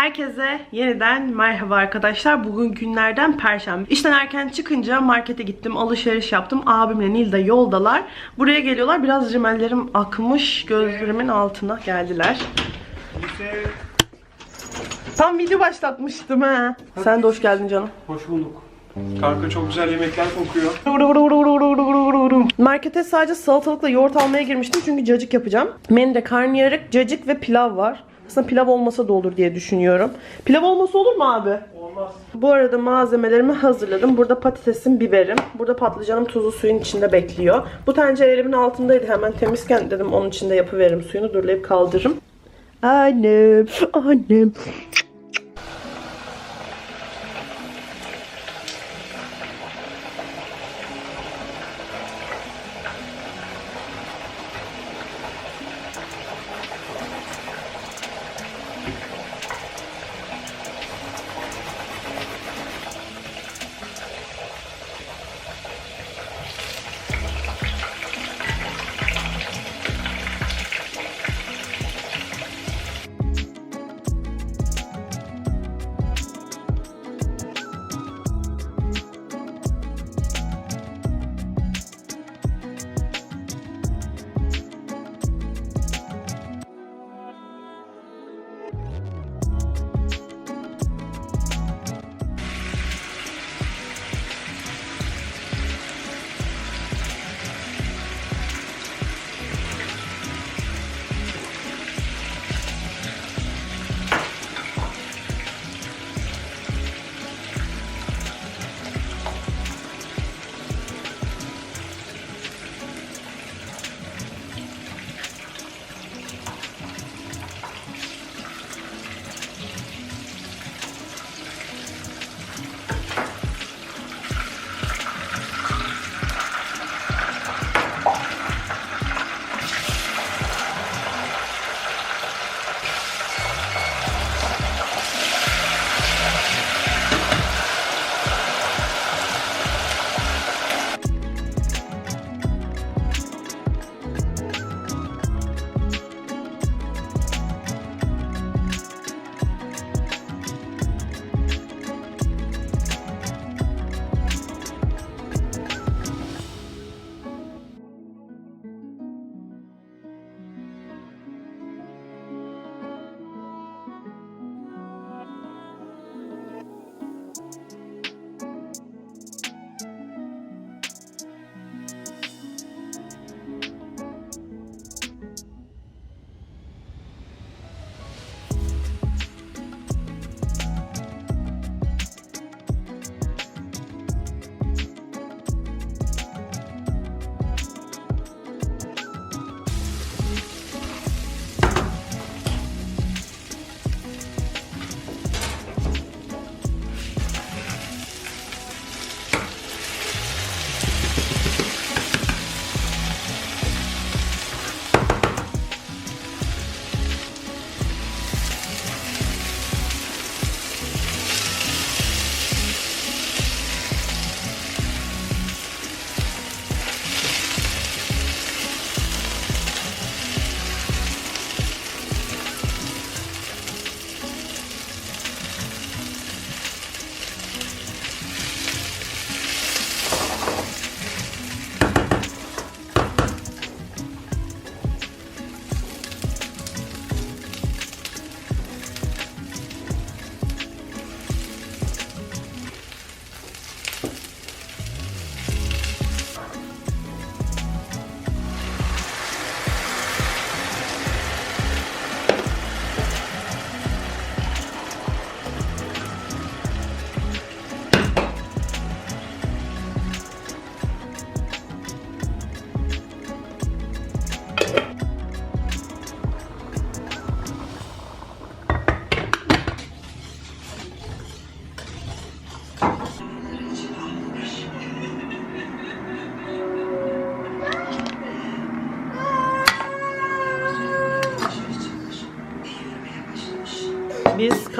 Herkese yeniden merhaba arkadaşlar. Bugün günlerden perşembe. İşten erken çıkınca markete gittim, alışveriş yaptım. Abimle Nilda yoldalar. Buraya geliyorlar. Biraz rimellerim akmış. Gözlerimin altına geldiler. Tam video başlatmıştım ha. Sen de hoş geldin canım. Hoş bulduk. Kanka çok güzel yemekler kokuyor. Markete sadece salatalıkla yoğurt almaya girmiştim çünkü cacık yapacağım. Menüde karnıyarık, cacık ve pilav var. Aslında pilav olmasa da olur diye düşünüyorum. Pilav olmasa olur mu abi? Olmaz. Bu arada malzemelerimi hazırladım. Burada patatesim, biberim. Burada patlıcanım tuzlu suyun içinde bekliyor. Bu tencere elimin altındaydı. Hemen temizken dedim onun içinde yapıveririm suyunu. Durlayıp kaldırırım. Annem, annem.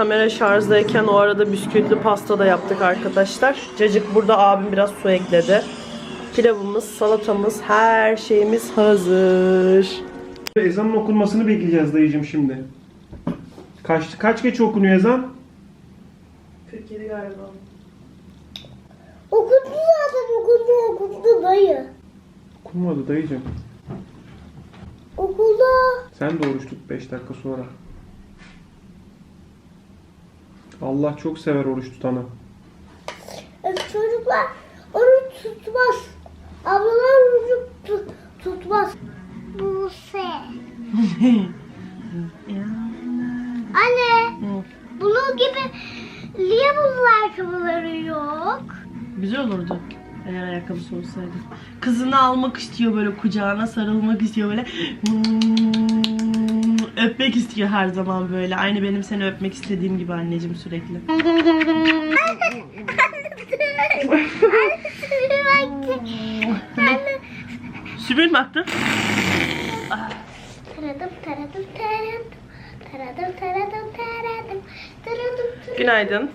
Kamera şarjdayken o arada bisküvitli pasta da yaptık arkadaşlar. Cacık burada abim biraz su ekledi. Pilavımız, salatamız, her şeyimiz hazır. Ezanın okunmasını bekleyeceğiz dayıcım şimdi. Kaç, kaç geç okunuyor ezan? 47 galiba. Okundu zaten okundu okundu dayı. Okunmadı dayıcım. Okulda. Sen de oruç tut 5 dakika sonra. Allah çok sever oruç tutanı. E, çocuklar oruç tutmaz. Ablalar oruç tut, tutmaz. Buse. Anne. Bunun gibi niye bunun ayakkabıları yok? Güzel olurdu. Eğer ayakkabısı olsaydı. Kızını almak istiyor böyle kucağına sarılmak istiyor böyle. Öpmek istiyor her zaman böyle. Aynı benim seni öpmek istediğim gibi anneciğim sürekli. Sümül mü attı? Taradım taradım. Taradım taradım taradım. Taradım taradım. Günaydın.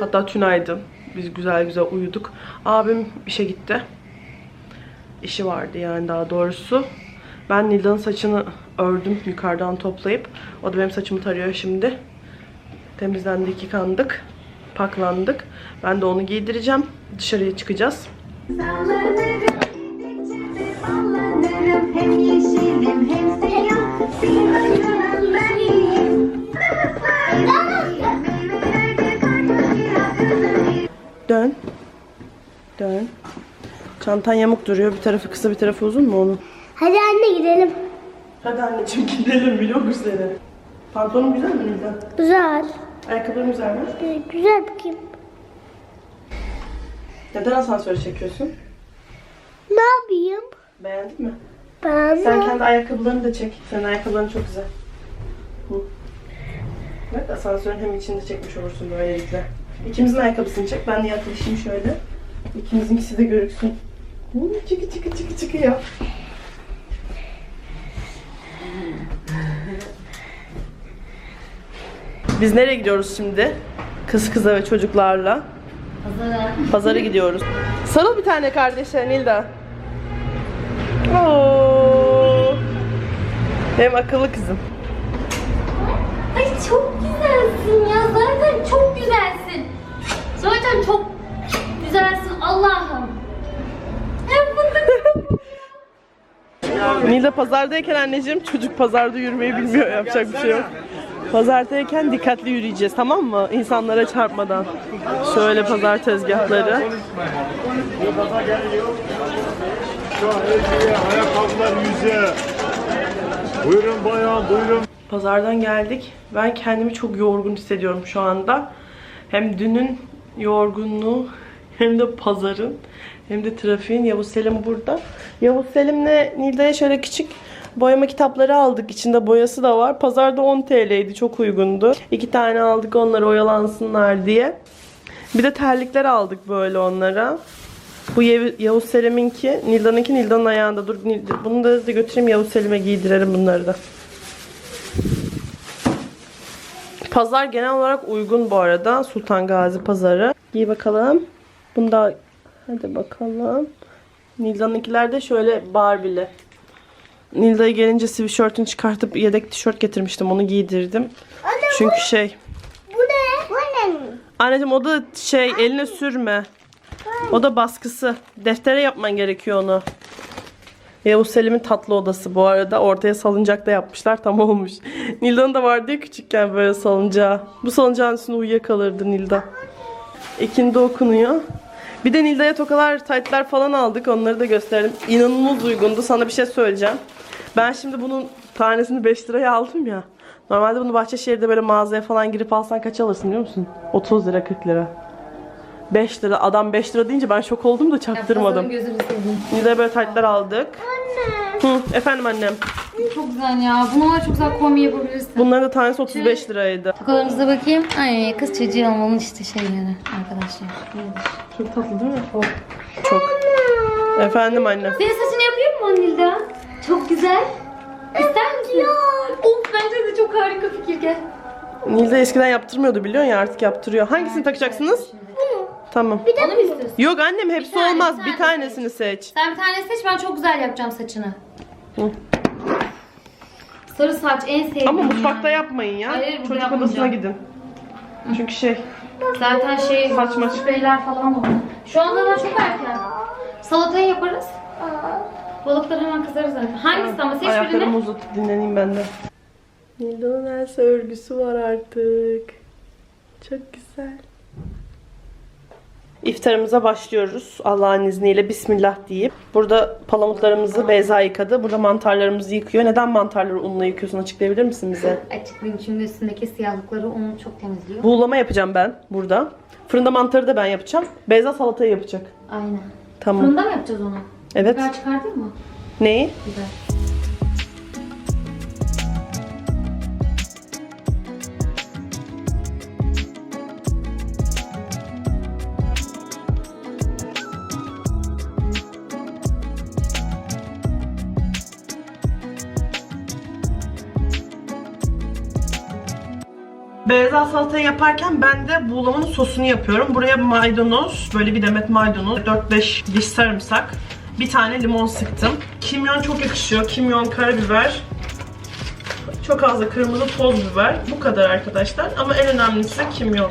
Hatta tünaydın. Biz güzel güzel uyuduk. Abim işe gitti. İşi vardı yani daha doğrusu. Ben Nilda'nın saçını ördüm yukarıdan toplayıp. O da benim saçımı tarıyor şimdi. Temizlendik, yıkandık, paklandık. Ben de onu giydireceğim. Dışarıya çıkacağız. Dön. Dön. Çantan yamuk duruyor. Bir tarafı kısa bir tarafı uzun mu onun? Hadi anne gidelim. Hadi anneciğim gidelim biliyor seni. Pantolonun güzel mi Nilda? Güzel. Ayakkabıların güzel mi? Ee, güzel bakayım. Neden asansöre çekiyorsun? Ne yapayım? Beğendin mi? Ben Sen kendi ayakkabılarını da çek. Senin ayakkabıların çok güzel. Hı. Bak asansörün hem içinde çekmiş olursun böylelikle. İkimizin ayakkabısını çek. Ben de yaklaşayım şöyle. İkimizinkisi de görüksün. Hı, çıkı çıkı çıkı çıkı ya. Biz nereye gidiyoruz şimdi? Kız kıza ve çocuklarla. Pazara. Pazara gidiyoruz. Sarıl bir tane kardeşe Nilda. Oo. Benim akıllı kızım. Ay çok güzelsin ya. Zaten çok güzelsin. Zaten çok güzelsin Allah'ım. Nilda pazardayken anneciğim çocuk pazarda yürümeyi bilmiyor yapacak bir şey yok. Pazardayken dikkatli yürüyeceğiz tamam mı? İnsanlara çarpmadan. Şöyle pazar tezgahları. Şu hediye ayakkabılar yüze. Buyurun bayan buyurun. Pazardan geldik. Ben kendimi çok yorgun hissediyorum şu anda. Hem dünün yorgunluğu hem de pazarın hem de trafiğin. Yavuz Selim burada. Yavuz Selim'le Nilda'ya şöyle küçük boyama kitapları aldık. İçinde boyası da var. Pazarda 10 TL'ydi. Çok uygundu. İki tane aldık onları oyalansınlar diye. Bir de terlikler aldık böyle onlara. Bu Yav- Yavuz Selim'inki, Nilda'nınki Nilda'nın ayağında. Dur bunu da, da götüreyim Yavuz Selim'e giydirelim bunları da. Pazar genel olarak uygun bu arada. Sultan Gazi pazarı. Giy bakalım. Bunda hadi bakalım. Nilda'nınkiler de şöyle Barbie'li. Nilda'ya gelince sweatshirt'ünü çıkartıp yedek tişört getirmiştim. Onu giydirdim. Çünkü şey. Bu ne? Bu ne? Anneciğim o da şey eline sürme. O da baskısı. Deftere yapman gerekiyor onu. Yavuz Selim'in tatlı odası bu arada. Ortaya salıncak da yapmışlar. Tam olmuş. Nilda'nın da vardı ya küçükken böyle salıncağı. Bu salıncağın üstünde uyuyakalırdı Nilda. İkindi okunuyor. Bir de Nilda'ya tokalar, taytlar falan aldık. Onları da gösterelim. İnanılmaz uygundu. Sana bir şey söyleyeceğim. Ben şimdi bunun tanesini 5 liraya aldım ya. Normalde bunu Bahçeşehir'de böyle mağazaya falan girip alsan kaç alırsın biliyor musun? 30 lira 40 lira. 5 lira. Adam 5 lira deyince ben şok oldum da çaktırmadım. Nilda'ya böyle taytlar aldık. Hı, efendim annem. Çok güzel ya. Bunlar çok güzel kombi yapabilirsin. Bunların da tanesi 35 liraydı. Tokalarınıza bakayım. Ay kız çocuğu olmanın işte şeyleri arkadaşlar. Çok tatlı değil mi? Çok. Efendim annem. Senin saçını yapayım mı Nilda? Çok güzel. İster misin? Of bence de çok harika fikir gel. Nilda eskiden yaptırmıyordu biliyorsun ya artık yaptırıyor. Hangisini takacaksınız? Tamam. Onu mu istiyorsun? Yok annem hepsi tane, olmaz. bir Bir tane tanesini seç. Sen bir tane seç ben çok güzel yapacağım saçını. Hı. Sarı saç en sevdiğim Ama mutfakta ya. yapmayın ya. Hayır, Çocuk odasına gidin. Çünkü şey Zaten şey Saçma. spreyler falan var. Şu anda da çok erken. Salatayı yaparız. Balıklar hemen kızarır zaten. Hangisi ama seç ayaklarımı birini. uzatıp dinleneyim ben de. Nildo'nun Elsa örgüsü var artık. Çok güzel. İftarımıza başlıyoruz Allah'ın izniyle Bismillah deyip. Burada palamutlarımızı Beyza yıkadı. Burada mantarlarımızı yıkıyor. Neden mantarları unla yıkıyorsun açıklayabilir misin bize? Açıklayayım şimdi üstündeki siyahlıkları onu çok temizliyor. Buğulama yapacağım ben burada. Fırında mantarı da ben yapacağım. Beyza salatayı yapacak. Aynen. Tamam. Fırında mı yapacağız onu? Evet. Biber çıkartayım mı? Neyi? Biber. Salatayı yaparken ben de buğulamanın sosunu yapıyorum. Buraya maydanoz, böyle bir demet maydanoz, 4-5 diş sarımsak, bir tane limon sıktım. Kimyon çok yakışıyor. Kimyon, karabiber, çok az da kırmızı toz biber. Bu kadar arkadaşlar. Ama en önemlisi kimyon.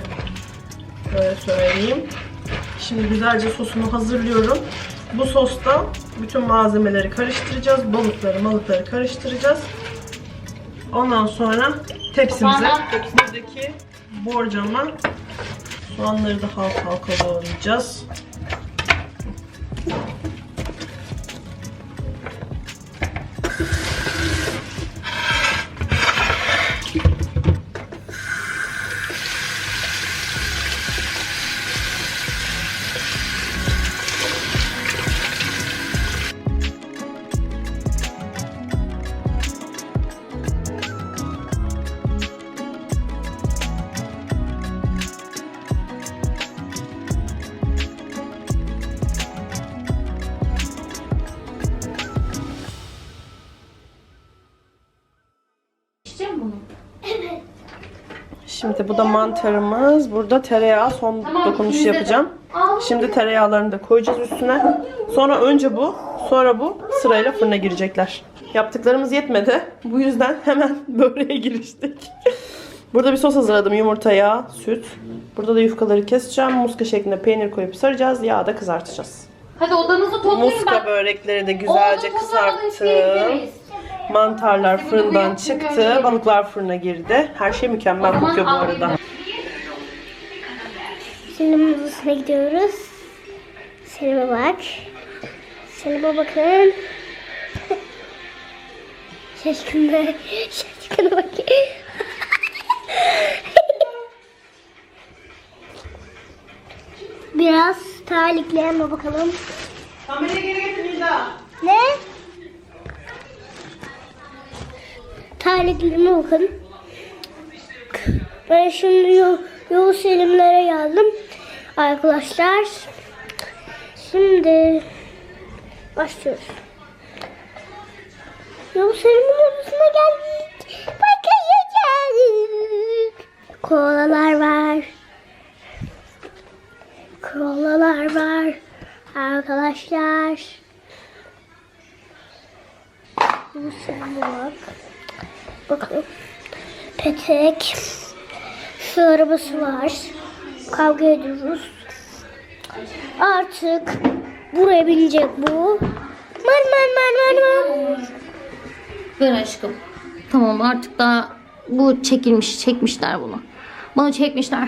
Böyle söyleyeyim. Şimdi güzelce sosunu hazırlıyorum. Bu sosta bütün malzemeleri karıştıracağız. Balıkları, balıkları karıştıracağız. Ondan sonra tepsimize buradaki borcama soğanları da halka halka doğrayacağız. Şimdi bu da mantarımız. Burada tereyağı son Tamam, dokunuş yapacağım. Şimdi tereyağlarını da koyacağız üstüne. Sonra önce bu, sonra bu sırayla fırına girecekler. Yaptıklarımız yetmedi. Bu yüzden hemen böreğe giriştik. Burada bir sos hazırladım. Yumurta, yağ, süt. Burada da yufkaları keseceğim. Muska şeklinde peynir koyup saracağız. Yağda kızartacağız. Hadi odanızı toplayın Muska bak. börekleri de güzelce Odanızı kızarttım. Mantarlar fırından çıktı. Balıklar fırına girdi. Her şey mükemmel kokuyor bu arada. Şimdi muzlusuna gidiyoruz. Selime bak. Selime bakın. Şaşkınlar. Şaşkına bak. Biraz terlikli ama bakalım. Kamerayı geri getir Nida. Ne? Terliklerime bakın. Ben şimdi yol, selimlere geldim. Arkadaşlar. Şimdi başlıyoruz. Yol selimin odasına geldik. Bakın geldik. Kolalar var. Kolalar var. Arkadaşlar. Bu senin bak. Bakın. Petek. Su arabası var. Kavga ediyoruz. Artık buraya binecek bu. Man man man man man. Ver aşkım. Tamam artık daha bu çekilmiş, çekmişler bunu. Bunu çekmişler.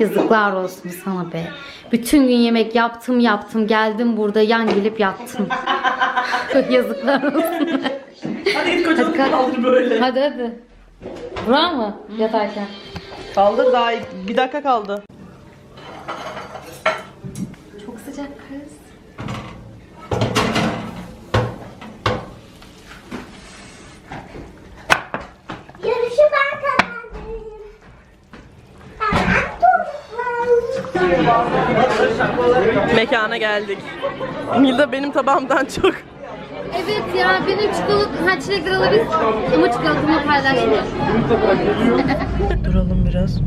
Yazıklar olsun sana be. Bütün gün yemek yaptım yaptım geldim burada yan gelip yattım. Yazıklar olsun. Hadi git kocanı kalk. kaldır böyle. hadi hadi. Bravo yatarken. Kaldı daha bir dakika kaldı. Çok sıcak kız. Yarışı ben kazandım. Mekana geldik. Nilda benim tabağımdan çok. Evet ya benim çikolata, ha çilekler alabiliriz. Ama çikolatamı paylaşmıyor. Duralım biraz.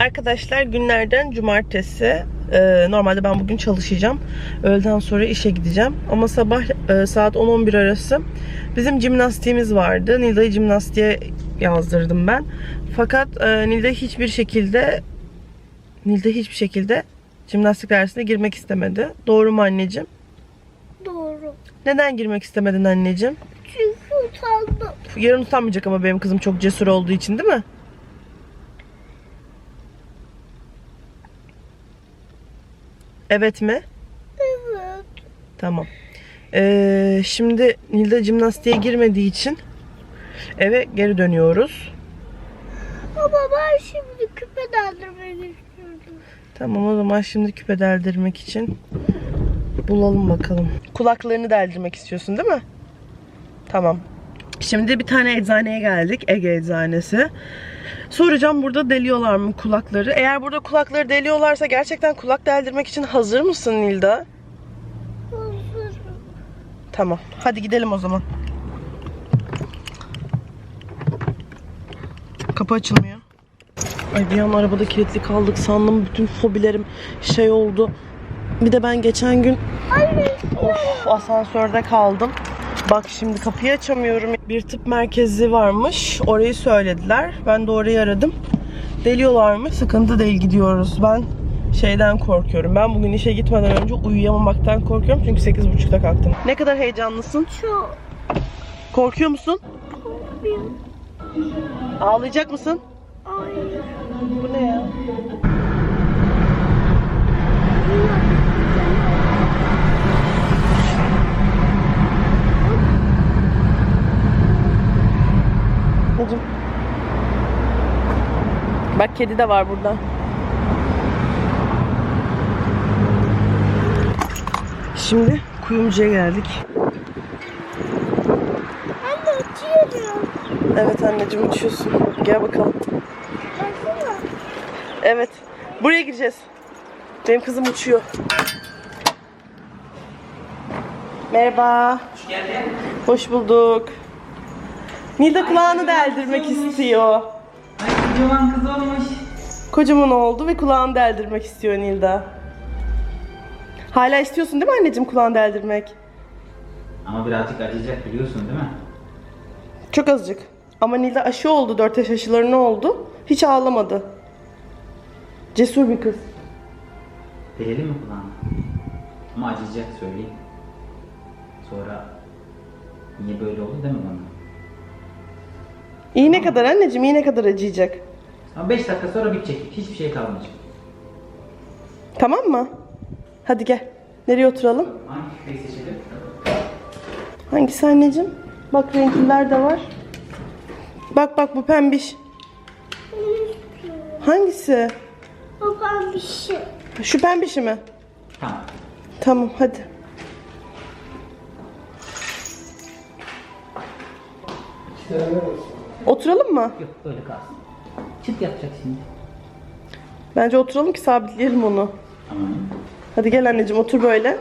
Arkadaşlar günlerden cumartesi Ee, normalde ben bugün çalışacağım. Öğleden sonra işe gideceğim. Ama sabah e, saat 10-11 arası bizim jimnastiğimiz vardı. Nilda'yı jimnastiğe yazdırdım ben. Fakat e, Nilda hiçbir şekilde Nilda hiçbir şekilde jimnastik dersine girmek istemedi. Doğru mu anneciğim? Neden girmek istemedin anneciğim? Çünkü utandım. Yarın utanmayacak ama benim kızım çok cesur olduğu için değil mi? Evet mi? Evet. Tamam. Ee, şimdi Nilda jimnastiğe girmediği için eve geri dönüyoruz. Ama ben şimdi küpe deldirmek istiyorum. Tamam o zaman şimdi küpe deldirmek için bulalım bakalım. Kulaklarını deldirmek istiyorsun değil mi? Tamam. Şimdi bir tane eczaneye geldik. Ege Eczanesi. Soracağım burada deliyorlar mı kulakları? Eğer burada kulakları deliyorlarsa gerçekten kulak deldirmek için hazır mısın Nilda? Hazırım. Tamam. Hadi gidelim o zaman. Kapı açılmıyor. Ay bir an arabada kilitli kaldık sandım. Bütün fobilerim şey oldu. Bir de ben geçen gün of, asansörde kaldım. Bak şimdi kapıyı açamıyorum. Bir tıp merkezi varmış. Orayı söylediler. Ben de orayı aradım. Deliyorlarmış. Sıkıntı değil gidiyoruz. Ben şeyden korkuyorum. Ben bugün işe gitmeden önce uyuyamamaktan korkuyorum. Çünkü 8.30'da kalktım. Ne kadar heyecanlısın? Çok Korkuyor musun? bir Ağlayacak mısın? ay. Bu ne ya? Hocam. Bak kedi de var burada. Şimdi kuyumcuya geldik. Anne uçuyorum. Evet anneciğim uçuyorsun. Gel bakalım. Baksana. Evet. Buraya gireceğiz. Benim kızım uçuyor. Merhaba. Hoş geldin. Hoş bulduk. Nilda kulağını deldirmek istiyor. Kocaman kız olmuş. Kocaman oldu ve kulağını deldirmek istiyor Nilda. Hala istiyorsun değil mi anneciğim kulağını deldirmek? Ama birazcık acıyacak biliyorsun değil mi? Çok azıcık. Ama Nilda aşı oldu. 4 yaş aşıları ne oldu? Hiç ağlamadı. Cesur bir kız. Delelim mi kulağını? Ama acıyacak söyleyeyim. Sonra niye böyle oldu deme bana. İğne kadar anneciğim, iğne kadar acıyacak. Ama 5 dakika sonra bitecek. Hiçbir şey kalmayacak. Tamam mı? Hadi gel. Nereye oturalım? Hangi seçelim? Hangisi anneciğim? Bak renkliler de var. Bak bak bu pembiş. Hangisi? Babam bir şey. Şu pembişi mi? Tamam. Tamam hadi. Oturalım mı? Yok böyle kalsın. Çıt yapacak şimdi. Bence oturalım ki sabitleyelim onu. Tamam. Hadi gel anneciğim otur böyle.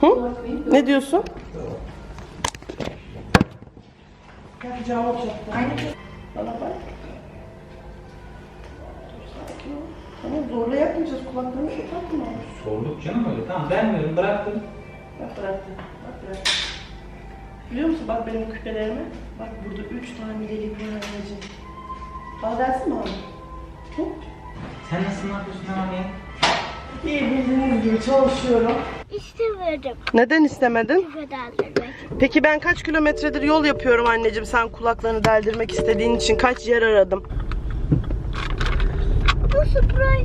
Hı? Ne diyorsun? Tamam zorla yapmayacağız. Kulaklarını kapatma. Sorduk canım öyle. Tamam vermiyorum bıraktım. Bak bıraktım. Bak bıraktım. Biliyor musun bak benim küpelerime? Bak burada üç tane delik var anneciğim. Bana dersin mi abi? Hı? Sen nasıl ne yapıyorsun ya? İyi bildiğiniz gibi çalışıyorum. İstemedim. Neden istemedin? Küpe deldirmek. Peki ben kaç kilometredir yol yapıyorum anneciğim sen kulaklarını deldirmek istediğin için kaç yer aradım. Bu sprey,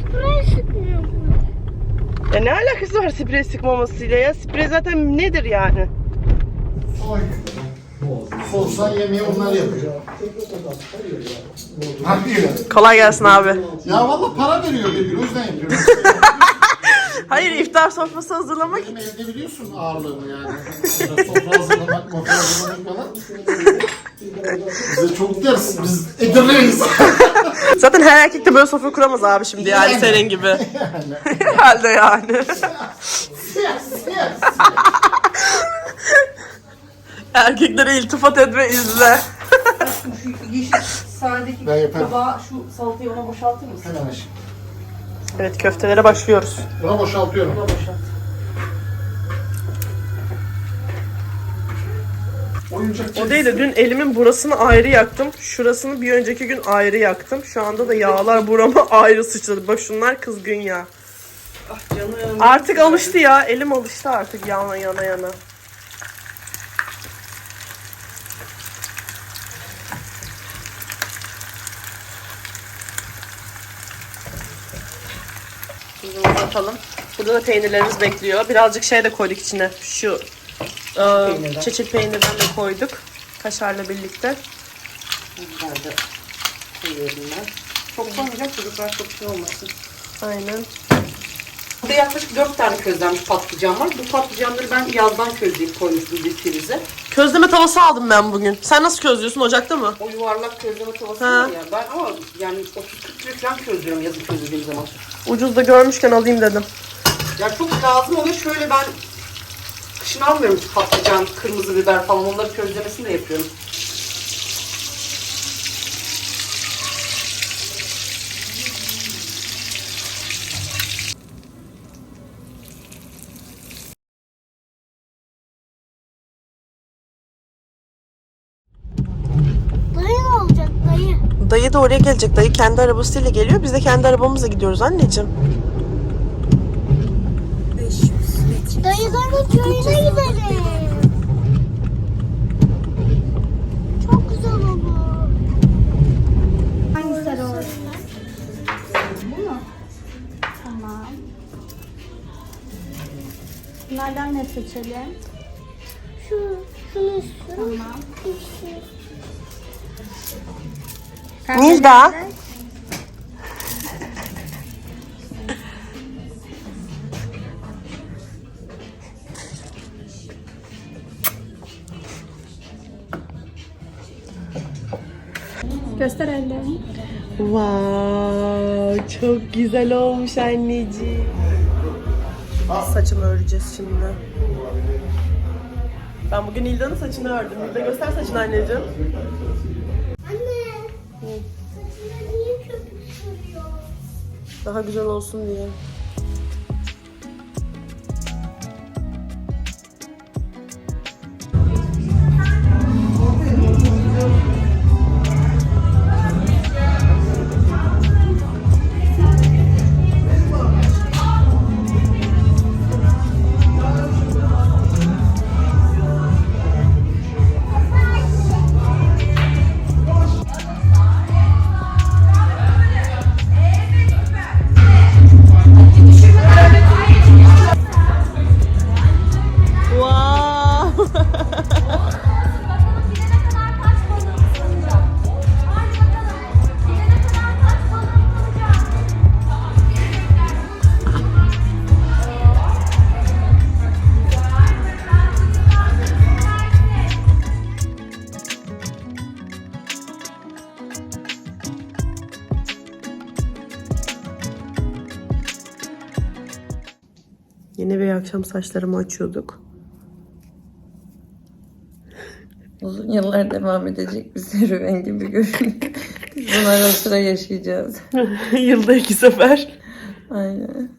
sprey sıkmıyor? Ya ne alakası var sprey sıkmamasıyla ya? Sprey zaten nedir yani? Olsan yemeği onlar yapıyor. Hadi ya. Kolay gelsin abi. Ya valla para veriyor bir o yüzden yapıyorum. Hayır iftar sofrası hazırlamak Benim evde biliyorsun ağırlığımı yani. Sofra hazırlamak, mafya hazırlamak falan. Bize çok ders. Biz edemeyiz. Zaten her erkek de böyle sofra kuramaz abi şimdi yani Yani. senin gibi. Herhalde yani. yes, yes. Erkeklere iltifat etme izle. Ben yaparım. şu salatayı ona boşaltır mısın? Hemen aşkım. Evet köftelere başlıyoruz. Buna boşaltıyorum. Oyuncak O değil de dün elimin burasını ayrı yaktım. Şurasını bir önceki gün ayrı yaktım. Şu anda da yağlar burama ayrı sıçradı. Bak şunlar kızgın yağ. Artık alıştı ya. Elim alıştı artık yana yana yana. Atalım. Burada da peynirlerimiz bekliyor. Birazcık şey de koyduk içine. Şu e, çeçil peynirden de koyduk. Kaşarla birlikte. Çok koymayacak çocuklar çok şey olmasın. Aynen. Burada yaklaşık 4 tane közlenmiş patlıcan var. Bu patlıcanları ben yazdan közleyip koymuştum bir prize. Közleme tavası aldım ben bugün. Sen nasıl közlüyorsun? Ocakta mı? O yuvarlak közleme tavası Ha. var ya. Ben ama yani 30-40 kilo falan közlüyorum yazın közlediğim zaman. Ucuz da görmüşken alayım dedim. Ya çok lazım oluyor. Şöyle ben kışın almıyorum patlıcan, kırmızı biber falan. Onları közlemesini de yapıyorum. Dayı ne olacak dayı? Da oraya gelecek. Dayı kendi arabasıyla geliyor. Biz de kendi arabamızla gidiyoruz anneciğim. Dayıların köyüne gidelim. Çok güzel olur. Hangisi olur? Bu mu? Tamam. Bunlardan ne seçelim? Şu, şunu istiyorum. Tamam. Nilda. Göster ellerini. Wow, çok güzel olmuş anneciğim. Saçımı öreceğiz şimdi. Ben bugün Nilda'nın saçını ördüm. Nilda göster saçını anneciğim. Daha güzel olsun diye. Akşam saçlarımı açıyorduk. Uzun yıllar devam edecek bir serüven gibi görünüyor. Biz bunu ara sıra yaşayacağız. Yılda iki sefer. Aynen.